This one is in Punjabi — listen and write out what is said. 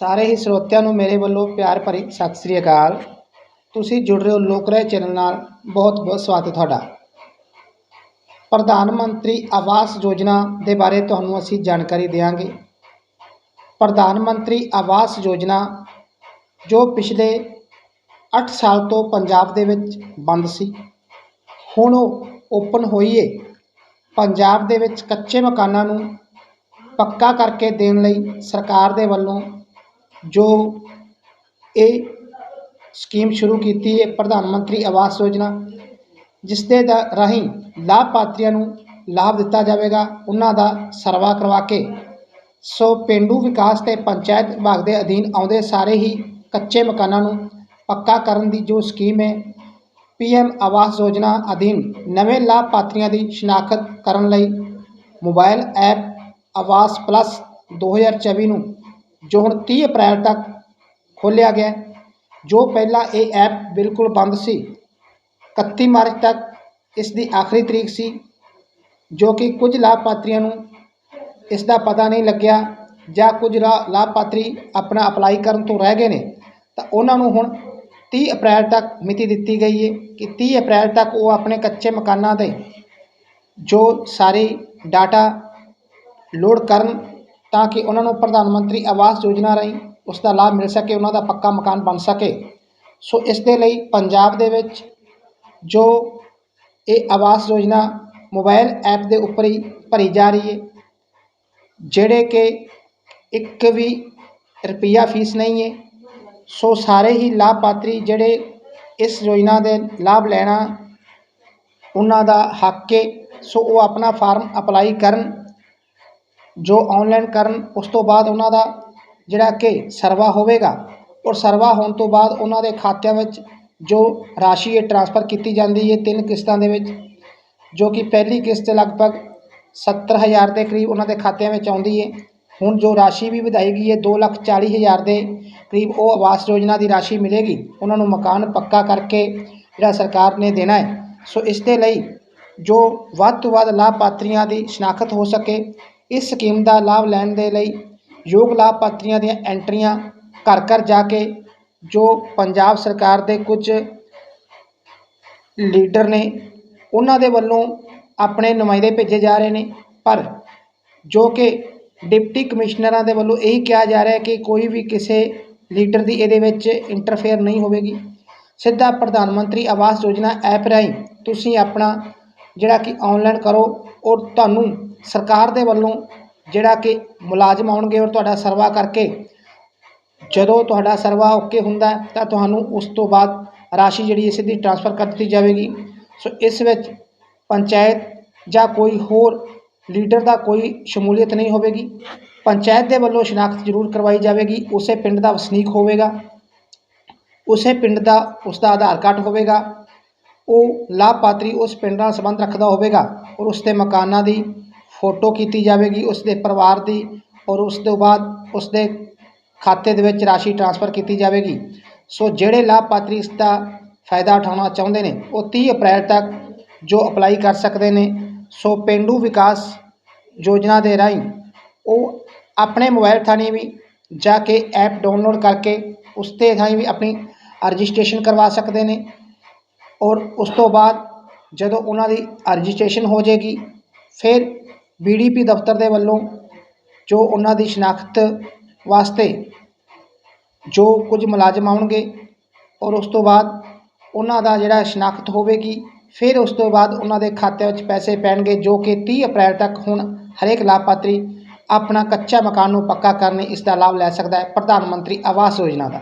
ਸਾਰੇ ਹੀ ਸਰੋਤਿਆਂ ਨੂੰ ਮੇਰੇ ਵੱਲੋਂ ਪਿਆਰ ਭਰੀ ਸਤਿ ਸ੍ਰੀ ਅਕਾਲ। ਤੁਸੀਂ ਜੁੜ ਰਹੇ ਹੋ ਲੋਕ ਰਾਏ ਚੈਨਲ ਨਾਲ। ਬਹੁਤ ਬਹੁਤ ਸਵਾਗਤ ਹੈ ਤੁਹਾਡਾ। ਪ੍ਰਧਾਨ ਮੰਤਰੀ ਆਵਾਸ ਯੋਜਨਾ ਦੇ ਬਾਰੇ ਤੁਹਾਨੂੰ ਅਸੀਂ ਜਾਣਕਾਰੀ ਦੇਵਾਂਗੇ ਪ੍ਰਧਾਨ ਮੰਤਰੀ ਆਵਾਸ ਯੋਜਨਾ ਜੋ ਪਿਛਲੇ 8 ਸਾਲ ਤੋਂ ਪੰਜਾਬ ਦੇ ਵਿੱਚ ਬੰਦ ਸੀ। ਹੁਣ ਉਹ ਓਪਨ ਹੋਈ ਏ। ਪੰਜਾਬ ਦੇ ਵਿੱਚ ਕੱਚੇ ਮਕਾਨਾਂ ਨੂੰ ਪੱਕਾ ਕਰਕੇ ਦੇਣ ਲਈ ਸਰਕਾਰ ਦੇ ਵੱਲੋਂ ਜੋ ਇਹ ਸਕੀਮ ਸ਼ੁਰੂ ਕੀਤੀ ਹੈ ਪ੍ਰਧਾਨ ਮੰਤਰੀ ਆਵਾਸ ਯੋਜਨਾ ਜਿਸ ਦੇ ਦਾ ਰਾਹੀਂ ਲਾਭਪਾਤਰੀਆਂ ਨੂੰ ਲਾਭ ਦਿੱਤਾ ਜਾਵੇਗਾ, ਉਹਨਾਂ ਦਾ ਸਰਵਾ ਕਰਵਾ ਕੇ। ਸੋ ਪੇਂਡੂ ਵਿਕਾਸ ਤੇ ਪੰਚਾਇਤ ਵਿਭਾਗ ਦੇ ਅਧੀਨ ਆਉਂਦੇ ਸਾਰੇ ਹੀ ਕੱਚੇ ਮਕਾਨਾਂ ਨੂੰ ਪੱਕਾ ਕਰਨ ਦੀ ਜੋ ਸਕੀਮ ਹੈ ਪੀਐਮ ਆਵਾਸ ਯੋਜਨਾ ਅਧੀਨ ਨਵੇਂ ਲਾਭਪਾਤਰੀਆਂ ਦੀ ਸ਼ਨਾਖਤ ਕਰਨ ਲਈ ਮੋਬਾਈਲ ਐਪ ਆਵਾਸ ਪਲੱਸ 2024 ਨੂੰ ਜੋ ਹੁਣ ਤੀਹ ਅਪ੍ਰੈਲ ਤੱਕ ਖੋਲ੍ਹਿਆ ਗਿਆ, ਜੋ ਪਹਿਲਾਂ ਇਹ ਐਪ ਬਿਲਕੁਲ ਬੰਦ ਸੀ 31 ਮਾਰਚ ਤੱਕ ਇਸ ਦੀ ਆਖਰੀ ਤਰੀਕ ਸੀ, ਜੋ ਕਿ ਕੁਝ ਲਾਭਪਾਤਰੀਆਂ ਨੂੰ ਇਸ ਦਾ ਪਤਾ ਨਹੀਂ ਲੱਗਿਆ ਜਾਂ ਕੁਝ ਲਾ- ਲਾਭਪਾਤਰੀ ਆਪਣਾ ਅਪਲਾਈ ਕਰਨ ਤੋਂ ਰਹਿ ਗਏ ਨੇ, ਤਾਂ ਉਹਨਾਂ ਨੂੰ ਹੁਣ 30 ਅਪ੍ਰੈਲ ਤੱਕ ਮਿਤੀ ਦਿੱਤੀ ਗਈ ਹੈ ਕਿ 30 ਅਪ੍ਰੈਲ ਤੱਕ ਉਹ ਆਪਣੇ ਕੱਚੇ ਮਕਾਨਾਂ ਦੇ ਜੋ ਸਾਰੇ ਡਾਟਾ ਲੋਡ ਕਰਨ ਤਾਂ ਕਿ ਉਹਨਾਂ ਨੂੰ ਪ੍ਰਧਾਨ ਮੰਤਰੀ ਆਵਾਸ ਯੋਜਨਾ ਰਾਹੀਂ ਉਸ ਦਾ ਲਾਭ ਮਿਲ ਸਕੇ, ਉਹਨਾਂ ਦਾ ਪੱਕਾ ਮਕਾਨ ਬਣ ਸਕੇ। ਸੋ ਇਸ ਦੇ ਲਈ ਪੰਜਾਬ ਦੇ ਵਿੱਚ ਜੋ ਇਹ ਆਵਾਸ ਯੋਜਨਾ ਮੋਬਾਈਲ ਐਪ ਦੇ ਉੱਪਰ ਹੀ ਭਰੀ ਜਾ ਰਹੀ ਹੈ, ਜਿਹੜੇ ਕਿ ਇੱਕ ਵੀ ਰੁਪਈਆ ਫੀਸ ਨਹੀਂ ਹੈ, ਸੋ ਸਾਰੇ ਹੀ ਲਾਭਪਾਤਰੀ ਜਿਹੜੇ ਇਸ ਯੋਜਨਾ ਦੇ ਲਾਭ ਲੈਣਾ, ਉਹਨਾਂ ਦਾ ਹੱਕ ਹੈ। ਸੋ ਉਹ ਆਪਣਾ ਫਾਰਮ ਅਪਲਾਈ ਕਰਨ ਜੋ ਆਨਲਾਈਨ ਕਰਨ, ਉਸ ਤੋਂ ਬਾਅਦ ਉਹਨਾਂ ਦਾ ਜਿਹੜਾ ਕਿ ਸਰਵਾ ਹੋਵੇਗਾ ਔਰ ਸਰਵਾ ਹੋਣ ਤੋਂ ਬਾਅਦ ਉਹਨਾਂ ਦੇ ਖਾਤਿਆਂ ਵਿੱਚ ਜੋ ਰਾਸ਼ੀ ਹੈ ਟ੍ਰਾਂਸਫਰ ਕੀਤੀ ਜਾਂਦੀ ਹੈ ਤਿੰਨ ਕਿਸ਼ਤਾਂ ਦੇ ਵਿੱਚ, ਜੋ ਕਿ ਪਹਿਲੀ ਕਿਸ਼ਤ ਲਗਭਗ 70000 ਦੇ ਕਰੀਬ ਉਹਨਾਂ ਦੇ ਖਾਤਿਆਂ ਵਿੱਚ ਆਉਂਦੀ ਹੈ। ਹੁਣ ਜੋ ਰਾਸ਼ੀ ਵੀ ਵਧਾਈ ਗਈ ਹੈ 240000 ਦੇ ਕਰੀਬ ਉਹ ਆਵਾਸ ਯੋਜਨਾ ਦੀ ਰਾਸ਼ੀ ਮਿਲੇਗੀ। ਉਹਨਾਂ ਨੂੰ ਮਕਾਨ ਪੱਕਾ ਕਰਕੇ ਜਿਹੜਾ ਸਰਕਾਰ ਨੇ ਦੇਣਾ ਹੈ। ਸੋ ਇਸ ਦੇ ਲਈ ਜੋ ਵੱਧ ਤੋਂ ਵੱਧ ਲਾਭਪਾਤਰੀਆਂ ਦੀ ਸ਼ਨਾਖਤ ਹੋ ਸਕੇ ਇਸ ਸਕੀਮ ਦਾ ਲਾਭ ਲੈਣ ਦੇ ਲਈ ਯੋਗ ਲਾਭਪਾਤਰੀਆਂ ਦੀਆਂ ਐਂਟਰੀਆਂ ਘਰ ਘਰ ਜਾ ਕੇ, ਜੋ ਪੰਜਾਬ ਸਰਕਾਰ ਦੇ ਕੁਝ ਲੀਡਰ ਨੇ, ਉਹਨਾਂ ਦੇ ਵੱਲੋਂ ਆਪਣੇ ਨੁਮਾਇੰਦੇ ਭੇਜੇ ਜਾ ਰਹੇ ਨੇ। ਪਰ ਜੋ ਕਿ ਡਿਪਟੀ ਕਮਿਸ਼ਨਰਾਂ ਦੇ ਵੱਲੋਂ ਇਹੀ ਕਿਹਾ ਜਾ ਰਿਹਾ ਹੈ ਕਿ ਕੋਈ ਵੀ ਕਿਸੇ ਲੀਡਰ ਦੀ ਇਹਦੇ ਵਿੱਚ ਇੰਟਰਫੇਅਰ ਨਹੀਂ ਹੋਵੇਗੀ। ਸਿੱਧਾ ਪ੍ਰਧਾਨ ਮੰਤਰੀ ਆਵਾਸ ਯੋਜਨਾ ਐਪ ਰਾਹੀਂ ਤੁਸੀਂ ਆਪਣਾ ਜਿਹੜਾ ਕਿ ਆਨਲਾਈਨ ਕਰੋ ਔਰ ਤੁਹਾਨੂੰ ਸਰਕਾਰ ਦੇ ਵੱਲੋਂ ਜਿਹੜਾ ਕਿ ਮੁਲਾਜ਼ਮ ਆਉਣਗੇ ਔਰ ਤੁਹਾਡਾ ਸਰਵਾ ਕਰਕੇ ਜਦੋਂ ਤੁਹਾਡਾ ਸਰਵਾ ਓਕੇ ਹੁੰਦਾ ਤਾਂ ਤੁਹਾਨੂੰ ਉਸ ਤੋਂ ਬਾਅਦ ਰਾਸ਼ੀ ਜਿਹੜੀ ਹੈ ਸਿੱਧੀ ਟ੍ਰਾਂਸਫਰ ਕਰ ਦਿੱਤੀ ਜਾਵੇਗੀ। ਸੋ ਇਸ ਵਿੱਚ ਪੰਚਾਇਤ ਜਾਂ ਕੋਈ ਹੋਰ ਲੀਡਰ ਦਾ ਕੋਈ ਸ਼ਮੂਲੀਅਤ ਨਹੀਂ ਹੋਵੇਗੀ। ਪੰਚਾਇਤ ਦੇ ਵੱਲੋਂ ਸ਼ਨਾਖਤ ਜ਼ਰੂਰ ਕਰਵਾਈ ਜਾਵੇਗੀ। ਉਸੇ ਪਿੰਡ ਦਾ ਵਸਨੀਕ ਹੋਵੇਗਾ। ਉਸੇ ਪਿੰਡ ਦਾ ਉਸ ਦਾ ਆਧਾਰ ਕਾਰਡ ਹੋਵੇਗਾ। ਉਹ ਲਾਭਪਾਤਰੀ ਉਸ ਪਿੰਡ ਨਾਲ ਸੰਬੰਧ ਰੱਖਦਾ ਹੋਵੇਗਾ ਔਰ ਉਸ ਦੇ ਮਕਾਨਾਂ ਦੀ ਫੋਟੋ ਕੀਤੀ ਜਾਵੇਗੀ ਉਸ ਦੇ ਪਰਿਵਾਰ ਦੀ ਔਰ ਉਸ ਤੋਂ ਬਾਅਦ ਉਸ ਦੇ ਖਾਤੇ ਦੇ ਵਿੱਚ ਰਾਸ਼ੀ ਟ੍ਰਾਂਸਫਰ ਕੀਤੀ ਜਾਵੇਗੀ। ਸੋ ਜਿਹੜੇ ਲਾਭਪਾਤਰੀ ਇਸ ਦਾ ਫਾਇਦਾ ਉਠਾਉਣਾ ਚਾਹੁੰਦੇ ਨੇ, ਉਹ 30 ਅਪ੍ਰੈਲ ਤੱਕ ਜੋ ਅਪਲਾਈ ਕਰ ਸਕਦੇ ਨੇ, ਸੋ ਪੇਂਡੂ ਵਿਕਾਸ ਯੋਜਨਾ ਦੇ ਰਾਹੀਂ ਉਹ ਆਪਣੇ ਮੋਬਾਈਲ ਥਾਣੀ ਵੀ ਜਾ ਕੇ ਐਪ ਡਾਊਨਲੋਡ ਕਰਕੇ ਉਸ ਤੇ ਥਾਣੀ ਵੀ ਆਪਣੀ ਰਜਿਸਟ੍ਰੇਸ਼ਨ ਕਰਵਾ ਸਕਦੇ ਨੇ ਔਰ ਉਸ ਤੋਂ ਬਾਅਦ ਜਦੋਂ ਉਹਨਾਂ ਦੀ ਰਜਿਸਟ੍ਰੇਸ਼ਨ ਹੋ ਜਾਏਗੀ, ਫਿਰ ਬੀਡੀਪੀ ਦਫ਼ਤਰ ਦੇ ਵੱਲੋਂ ਜੋ ਉਹਨਾਂ ਦੀ ਸ਼ਨਾਖਤ ਵਾਸਤੇ ਜੋ ਕੁਝ ਮੁਲਾਜ਼ਮ ਆਉਣਗੇ ਔਰ ਉਸ ਤੋਂ ਬਾਅਦ ਉਹਨਾਂ ਦਾ ਜਿਹੜਾ ਸ਼ਨਾਖਤ ਹੋਵੇਗੀ, ਫਿਰ ਉਸ ਤੋਂ ਬਾਅਦ ਉਹਨਾਂ ਦੇ ਖਾਤੇ ਵਿੱਚ ਪੈਸੇ ਪੈਣਗੇ ਜੋ ਕਿ 30 ਅਪ੍ਰੈਲ ਤੱਕ ਹੁਣ ਹਰੇਕ ਲਾਭਪਾਤਰੀ ਆਪਣਾ ਕੱਚਾ ਮਕਾਨ ਨੂੰ ਪੱਕਾ ਕਰਨ ਲਈ ਇਸ ਦਾ ਲਾਭ ਲੈ ਸਕਦਾ ਹੈ, ਪ੍ਰਧਾਨ ਮੰਤਰੀ ਆਵਾਸ ਯੋਜਨਾ ਦਾ।